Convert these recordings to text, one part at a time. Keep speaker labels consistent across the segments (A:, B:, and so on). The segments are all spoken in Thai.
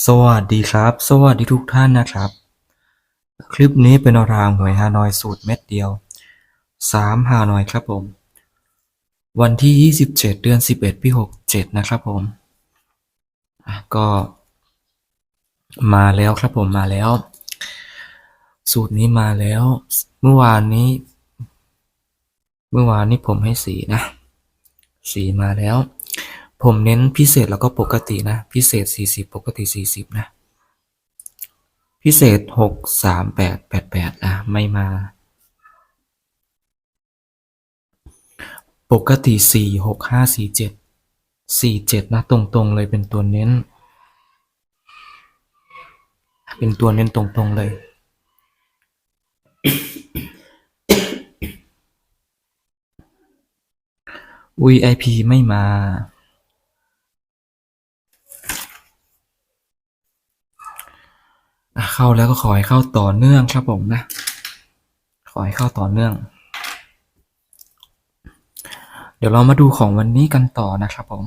A: สวัสดีครับ สวัสดีทุกท่านนะครับ คลิปนี้เป็นรางหวยฮานอยสูตรเม็ดเดียวสามฮานอยครับผม วันที่ 27 เดือน 11 ปี 67 นะครับผมก็ มาแล้วครับผมมาแล้ว สูตรนี้มาแล้ว เมื่อวานนี้ เมื่อวานนี้ผมให้สีนะ สีมาแล้ว ผมเน้นพิเศษแล้วก็ปกตินะ พิเศษ 40 ปกติ 40 นะ พิเศษ 6 3 8 8 8 นะไม่มา ปกติ 4 6 5 4 7 4 7 นะ ตรงๆเลยเป็นตัวเน้น เป็นตัวเน้นตรงๆเลย VIP ไม่มา อะ เข้าแล้วก็ขอให้เข้าต่อเนื่องครับผมนะ ขอให้เข้าต่อเนื่อง เดี๋ยวเรามาดูของวันนี้กันต่อนะครับผม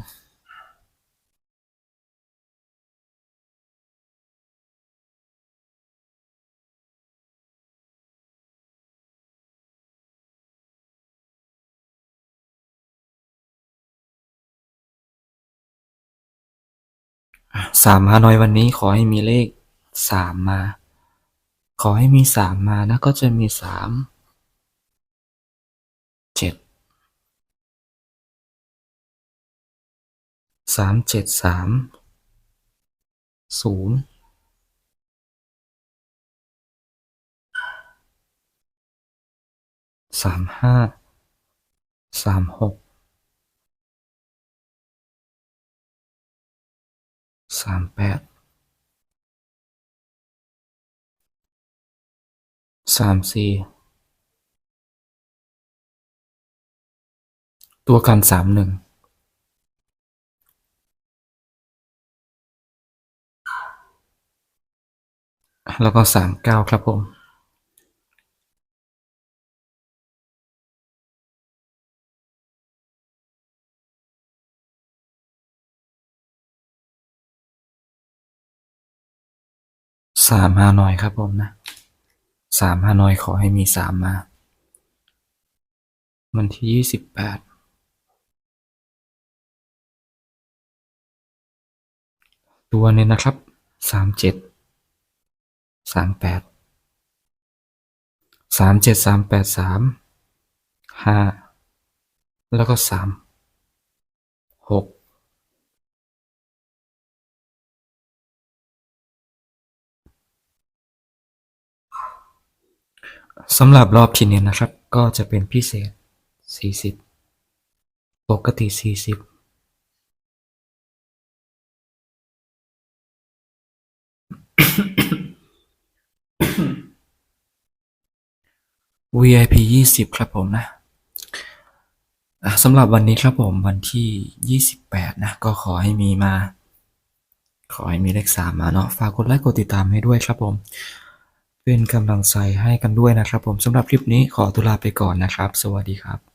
A: สามฮานอยวันนี้ขอให้มีเลข สามมา ขอให้มีสามมานะก็จะมีสามเจ็ดสามเจ็ดสามศูนย์สามห้าสามหกสามแปด สามสี่ตัวกันสามหนึ่งแล้วก็สามเก้าครับผม สามฮาหน่อยครับผมนะ สามฮานอยขอให้มีสามมา วันที่ยี่สิบแปดตัวเนี่ยนะครับสามเจ็ดสามแปดสามเจ็ดสามแปดสามห้าแล้วก็สามหก สำหรับรอบที่นี้นะครับ ก็จะเป็นพิเศษ 40 ปกติ 40 VIP 20 ครับผมนะสำหรับวันนี้ครับผมวันที่ 28 นะ ก็ขอให้มีมา ขอให้มีเลข3มาเนาะฝากกดไลค์กดติดตามให้ด้วยครับผม เป็นกำลังใจให้กันด้วยนะครับผมสำหรับคลิปนี้ขอตุลาไปก่อนนะครับ สวัสดีครับ